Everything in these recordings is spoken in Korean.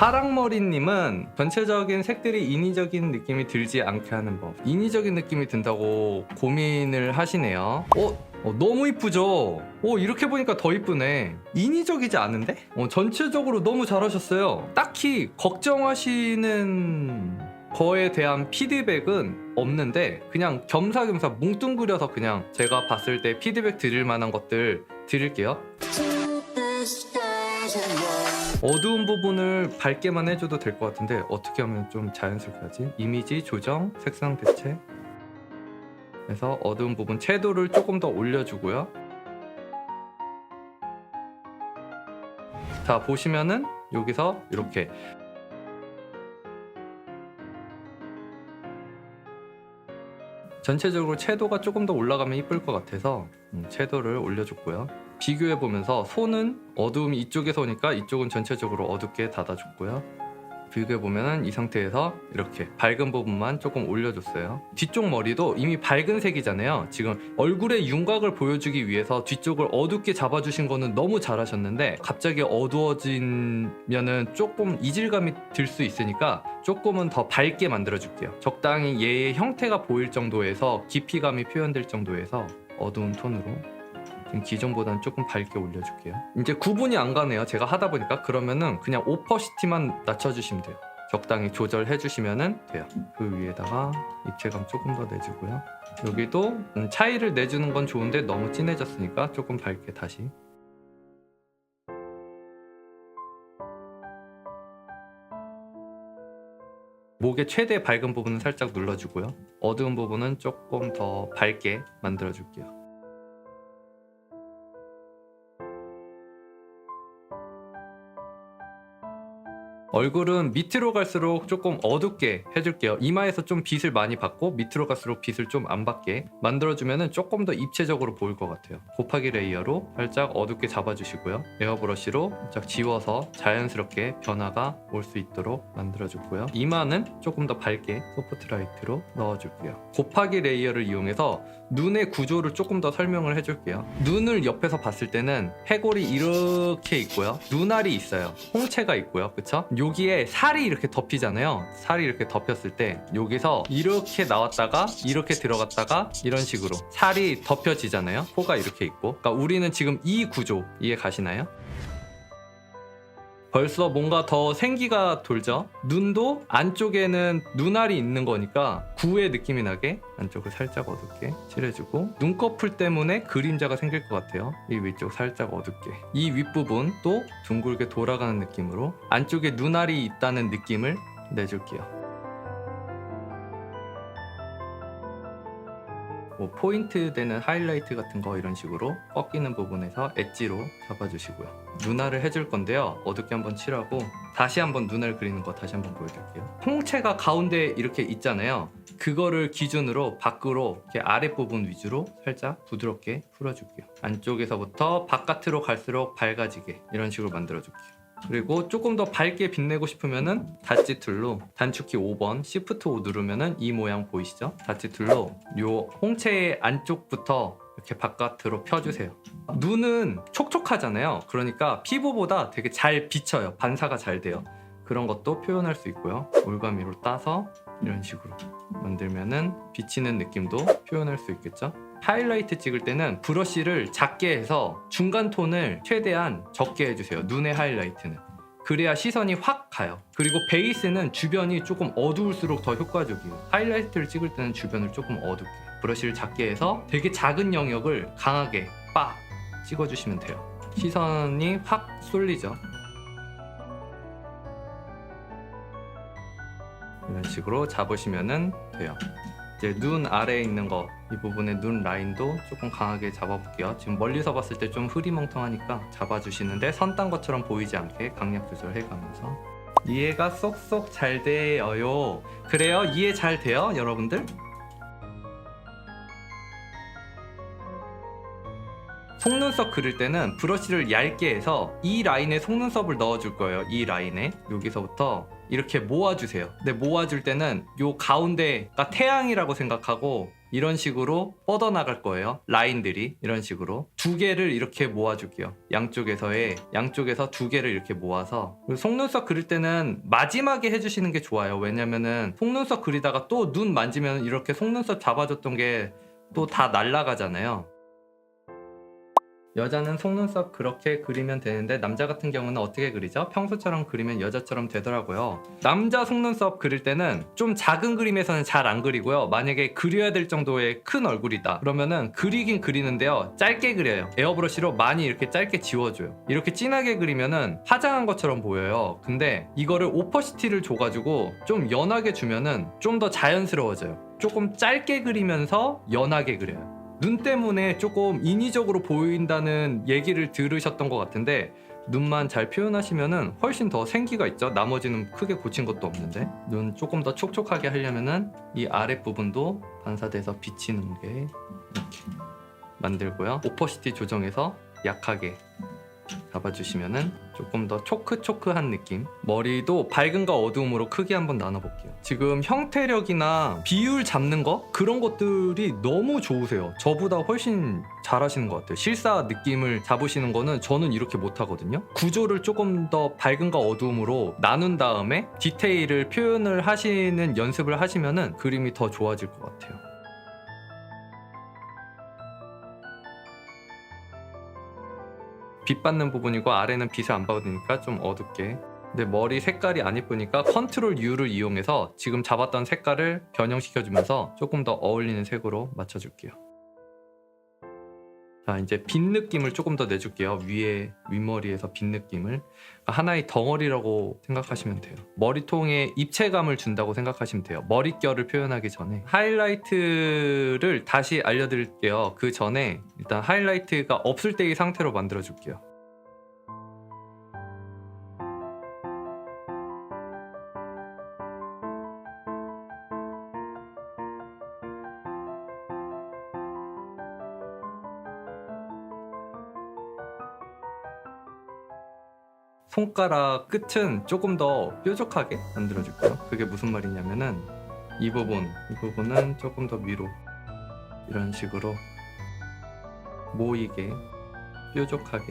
파랑머리님은 전체적인 색들이 인위적인 느낌이 들지 않게 하는 법. 인위적인 느낌이 든다고 고민을 하시네요. 어? 어, 너무 이쁘죠? 오, 이렇게 보니까 더 이쁘네. 인위적이지 않은데? 어, 전체적으로 너무 잘하셨어요. 딱히 걱정하시는 거에 대한 피드백은 없는데, 그냥 겸사겸사 뭉뚱그려서 그냥 제가 봤을 때 피드백 드릴 만한 것들 드릴게요. 어두운 부분을 밝게만 해줘도 될 것 같은데 어떻게 하면 좀 자연스럽게 하지? 이미지 조정, 색상 대체? 그래서 어두운 부분 채도를 조금 더 올려주고요. 자 보시면은 여기서 이렇게. 전체적으로 채도가 조금 더 올라가면 이쁠 것 같아서 음, 채도를 올려줬고요 비교해 보면서 손은 어두움이 이쪽에서 오니까 이쪽은 전체적으로 어둡게 닫아줬고요. 비교해 보면은 이 상태에서 이렇게 밝은 부분만 조금 올려줬어요. 뒤쪽 머리도 이미 밝은 색이잖아요. 지금 얼굴의 윤곽을 보여주기 위해서 뒤쪽을 어둡게 잡아주신 거는 너무 잘하셨는데 갑자기 어두워지면은 조금 이질감이 들 수 있으니까 조금은 더 밝게 만들어줄게요. 적당히 얘의 형태가 보일 정도에서 깊이감이 표현될 정도에서 어두운 톤으로 지금 기존보다는 조금 밝게 올려줄게요. 이제 구분이 안 가네요. 제가 하다 보니까 그러면은 그냥 오퍼시티만 낮춰주시면 돼요. 적당히 조절해 주시면 돼요. 그 위에다가 입체감 조금 더 내주고요. 여기도 음, 차이를 내주는 건 좋은데 너무 진해졌으니까 조금 밝게 다시. 목의 최대 밝은 부분은 살짝 눌러주고요. 어두운 부분은 조금 더 밝게 만들어줄게요. 얼굴은 밑으로 갈수록 조금 어둡게 해줄게요. 이마에서 좀 빛을 많이 받고 밑으로 갈수록 빛을 좀 안 받게 만들어주면 조금 더 입체적으로 보일 것 같아요. 곱하기 레이어로 살짝 어둡게 잡아주시고요. 에어브러쉬로 살짝 지워서 자연스럽게 변화가 올 수 있도록 만들어줬고요. 이마는 조금 더 밝게 소프트라이트로 넣어줄게요. 곱하기 레이어를 이용해서 눈의 구조를 조금 더 설명을 해줄게요. 눈을 옆에서 봤을 때는 해골이 이렇게 있고요. 눈알이 있어요. 홍채가 있고요. 그쵸? 여기에 살이 이렇게 덮이잖아요. 살이 이렇게 덮였을 때 여기서 이렇게 나왔다가 이렇게 들어갔다가 이런 식으로 살이 덮여지잖아요. 코가 이렇게 있고. 그러니까 우리는 지금 이 구조 이해 가시나요? 벌써 뭔가 더 생기가 돌죠. 눈도 안쪽에는 눈알이 있는 거니까 구의 느낌이 나게 안쪽을 살짝 어둡게 칠해주고 눈꺼풀 때문에 그림자가 생길 것 같아요. 이 위쪽 살짝 어둡게 이 윗부분 또 둥글게 돌아가는 느낌으로 안쪽에 눈알이 있다는 느낌을 내줄게요. 뭐 포인트 되는 하이라이트 같은 거 이런 식으로 꺾이는 부분에서 엣지로 잡아주시고요. 눈알을 해줄 건데요. 어둡게 한번 칠하고 다시 한번 눈알 그리는 거 다시 한번 보여드릴게요. 홍채가 가운데 이렇게 있잖아요. 그거를 기준으로 밖으로 이렇게 아랫부분 위주로 살짝 부드럽게 풀어줄게요. 안쪽에서부터 바깥으로 갈수록 밝아지게 이런 식으로 만들어줄게요. 그리고 조금 더 밝게 빛내고 싶으면은 다치 툴로 단축키 5번 Shift 5 누르면은 이 모양 보이시죠? 다치 툴로 요 홍채의 안쪽부터 이렇게 바깥으로 펴주세요. 눈은 촉촉하잖아요. 그러니까 피부보다 되게 잘 비쳐요. 반사가 잘 돼요. 그런 것도 표현할 수 있고요. 올가미로 따서 이런 식으로 만들면은 비치는 느낌도 표현할 수 있겠죠? 하이라이트 찍을 때는 브러쉬를 작게 해서 중간 톤을 최대한 적게 해주세요. 눈의 하이라이트는. 그래야 시선이 확 가요. 그리고 베이스는 주변이 조금 어두울수록 더 효과적이에요. 하이라이트를 찍을 때는 주변을 조금 어둡게. 브러쉬를 작게 해서 되게 작은 영역을 강하게 빡 찍어주시면 돼요. 시선이 확 쏠리죠. 이런 식으로 잡으시면 돼요. 이제 눈 아래에 있는 거 이 부분의 눈 라인도 조금 강하게 잡아볼게요. 지금 멀리서 봤을 때 좀 흐리멍텅하니까 잡아주시는데 선 딴 것처럼 보이지 않게 강약 조절해가면서 이해가 쏙쏙 잘 돼요. 그래요? 이해 잘 돼요, 여러분들? 속눈 속눈썹 그릴 때는 브러쉬를 얇게 해서 이 라인에 속눈썹을 넣어줄 거예요. 이 라인에 여기서부터 이렇게 모아주세요. 근데 모아줄 때는 요 가운데가 태양이라고 생각하고 이런 식으로 뻗어나갈 거예요. 라인들이 이런 식으로 두 개를 이렇게 모아줄게요. 양쪽에서의 양쪽에서 두 개를 이렇게 모아서 속눈썹 그릴 때는 마지막에 해주시는 게 좋아요. 왜냐면은 속눈썹 그리다가 또 눈 만지면 이렇게 속눈썹 잡아줬던 게 또 다 날라가잖아요. 여자는 속눈썹 그렇게 그리면 되는데 남자 같은 경우는 어떻게 그리죠? 평소처럼 그리면 여자처럼 되더라고요. 남자 속눈썹 그릴 때는 좀 작은 그림에서는 잘 안 그리고요. 만약에 그려야 될 정도의 큰 얼굴이다. 그러면은 그리긴 그리는데요. 짧게 그려요. 에어브러쉬로 많이 이렇게 짧게 지워줘요. 이렇게 진하게 그리면은 화장한 것처럼 보여요. 근데 이거를 오퍼시티를 줘가지고 좀 연하게 주면은 좀 더 자연스러워져요. 조금 짧게 그리면서 연하게 그려요. 눈 때문에 조금 인위적으로 보인다는 얘기를 들으셨던 것 같은데 눈만 잘 표현하시면은 훨씬 더 생기가 있죠. 나머지는 크게 고친 것도 없는데 눈 조금 더 촉촉하게 하려면은 이 아랫 부분도 반사돼서 비치는 게 이렇게 만들고요. 오퍼시티 조정해서 약하게 잡아주시면은 조금 더 초크초크한 느낌. 머리도 밝음과 어두움으로 크게 한번 나눠볼게요. 지금 형태력이나 비율 잡는 거? 그런 것들이 너무 좋으세요. 저보다 훨씬 잘하시는 것 같아요. 실사 느낌을 잡으시는 거는 저는 이렇게 못하거든요. 구조를 조금 더 밝음과 어두움으로 나눈 다음에 디테일을 표현을 하시는 연습을 하시면은 그림이 더 좋아질 것 같아요 빛 받는 부분이고 아래는 빛을 안 받으니까 좀 어둡게. 근데 머리 색깔이 안 예쁘니까 컨트롤 U를 이용해서 지금 잡았던 색깔을 변형시켜주면서 조금 더 어울리는 색으로 맞춰줄게요 자 이제 빛 느낌을 조금 더 내줄게요. 위에 윗머리에서 빛 느낌을. 하나의 덩어리라고 생각하시면 돼요. 머리통에 입체감을 준다고 생각하시면 돼요. 머릿결을 표현하기 전에. 하이라이트를 다시 알려드릴게요. 그 전에 일단 하이라이트가 없을 때의 상태로 만들어 줄게요 손가락 끝은 조금 더 뾰족하게 만들어줄게요. 그게 무슨 말이냐면은 이 부분, 이 부분은 조금 더 위로 이런 식으로 모이게 뾰족하게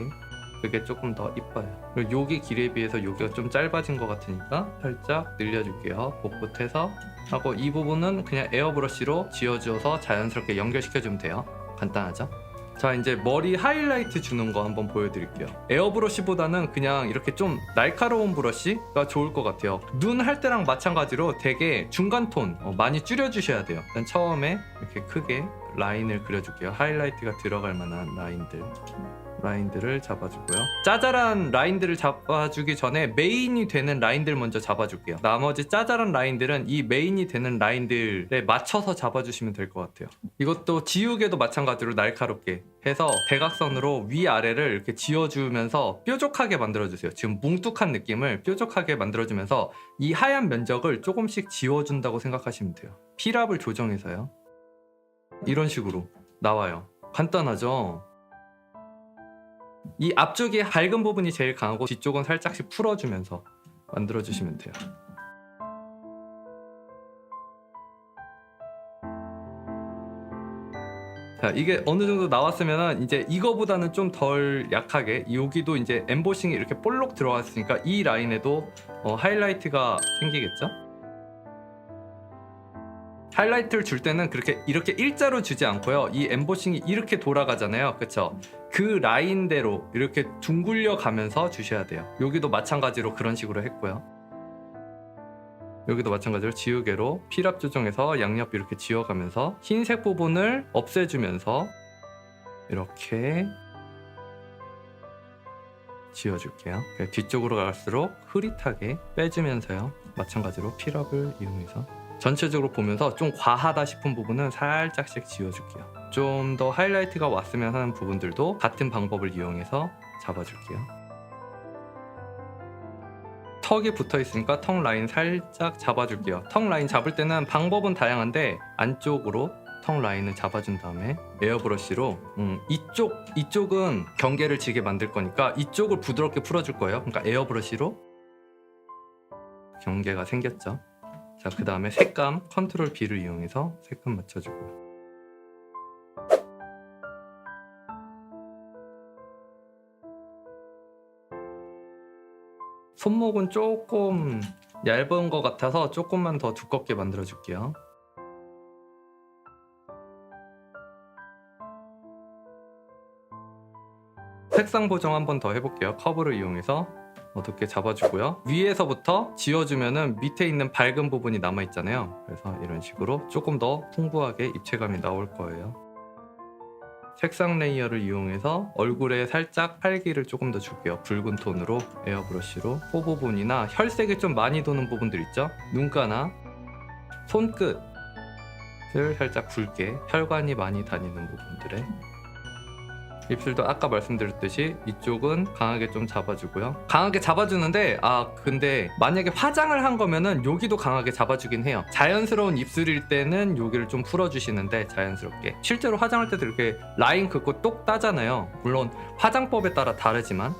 그게 조금 더 이뻐요. 그리고 여기 길이에 비해서 여기가 좀 짧아진 것 같으니까 살짝 늘려줄게요. 복붙해서 하고 이 부분은 그냥 에어브러쉬로 지워줘서 자연스럽게 연결시켜주면 돼요. 간단하죠? 자 이제 머리 하이라이트 주는 거 한번 보여드릴게요. 에어브러쉬보다는 그냥 이렇게 좀 날카로운 브러쉬가 좋을 것 같아요. 눈 할 때랑 마찬가지로 되게 중간 톤 어, 많이 줄여주셔야 돼요. 일단 처음에 이렇게 크게 라인을 그려줄게요. 하이라이트가 들어갈 만한 라인들 라인들을 잡아주고요 짜잘한 라인들을 잡아주기 전에 메인이 되는 라인들 먼저 잡아줄게요 나머지 짜잘한 라인들은 이 메인이 되는 라인들에 맞춰서 잡아주시면 될 것 같아요 이것도 지우개도 마찬가지로 날카롭게 해서 대각선으로 위아래를 이렇게 지워주면서 뾰족하게 만들어주세요. 지금 뭉툭한 느낌을 뾰족하게 만들어주면서 이 하얀 면적을 조금씩 지워준다고 생각하시면 돼요. 피랍을 조정해서요. 이런 식으로 나와요. 간단하죠? 이 앞쪽이 밝은 부분이 제일 강하고 뒤쪽은 살짝씩 풀어주면서 만들어주시면 돼요. 자 이게 어느 정도 나왔으면 이제 이거보다는 좀 덜 약하게 여기도 이제 엠보싱이 이렇게 볼록 들어갔으니까 이 라인에도 어, 하이라이트가 생기겠죠? 하이라이트를 줄 때는 그렇게 이렇게 일자로 주지 않고요. 이 엠보싱이 이렇게 돌아가잖아요. 그쵸? 그 라인대로 이렇게 둥글려 가면서 주셔야 돼요. 여기도 마찬가지로 그런 식으로 했고요. 여기도 마찬가지로 지우개로 필압 조정해서 양옆 이렇게 지워가면서 흰색 부분을 없애주면서 이렇게 지워줄게요. 뒤쪽으로 갈수록 흐릿하게 빼주면서요. 마찬가지로 필압을 이용해서 전체적으로 보면서 좀 과하다 싶은 부분은 살짝씩 지워줄게요. 좀 더 하이라이트가 왔으면 하는 부분들도 같은 방법을 이용해서 잡아줄게요. 턱이 붙어 있으니까 턱 라인 살짝 잡아줄게요. 턱 라인 잡을 때는 방법은 다양한데 안쪽으로 턱 라인을 잡아준 다음에 에어브러쉬로 음, 이쪽 이쪽은 경계를 지게 만들 거니까 이쪽을 부드럽게 풀어줄 거예요. 그러니까 에어브러쉬로 경계가 생겼죠. 자, 그 다음에 색감 컨트롤 B를 이용해서 색감 맞춰주고요. 손목은 조금 얇은 것 같아서 조금만 더 두껍게 만들어 줄게요. 색상 보정 한 번 더 해볼게요. 커브를 이용해서 어둡게 잡아주고요. 위에서부터 지워주면은 밑에 있는 밝은 부분이 남아 있잖아요. 그래서 이런 식으로 조금 더 풍부하게 입체감이 나올 거예요. 색상 레이어를 이용해서 얼굴에 살짝 활기를 조금 더 줄게요. 붉은 톤으로 에어브러쉬로 코 부분이나 혈색이 좀 많이 도는 부분들 있죠? 눈가나 손끝을 살짝 붉게 혈관이 많이 다니는 부분들에 입술도 아까 말씀드렸듯이 이쪽은 강하게 좀 잡아주고요. 강하게 잡아주는데 아 근데 만약에 화장을 한 거면은 여기도 강하게 잡아주긴 해요. 자연스러운 입술일 때는 여기를 좀 풀어주시는데 자연스럽게 실제로 화장할 때도 이렇게 라인 긋고 똑 따잖아요. 물론 화장법에 따라 다르지만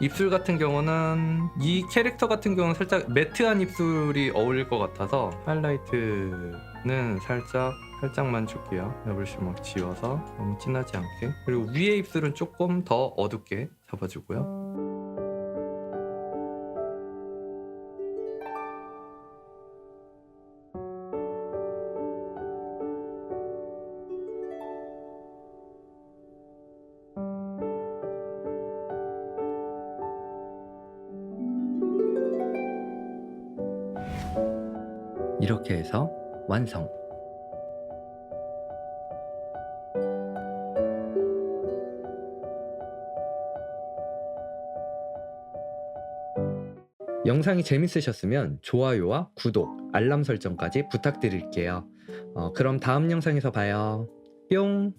입술 같은 경우는 이 캐릭터 같은 경우는 살짝 매트한 입술이 어울릴 것 같아서 하이라이트 는 살짝 살짝만 줄게요. 랩을 막 지워서 너무 진하지 않게 그리고 위에 입술은 조금 더 어둡게 잡아주고요. 이렇게 해서 완성. 영상이 재밌으셨으면 좋아요와 구독, 알람 설정까지 부탁드릴게요. 어, 그럼 다음 영상에서 봐요. 뿅!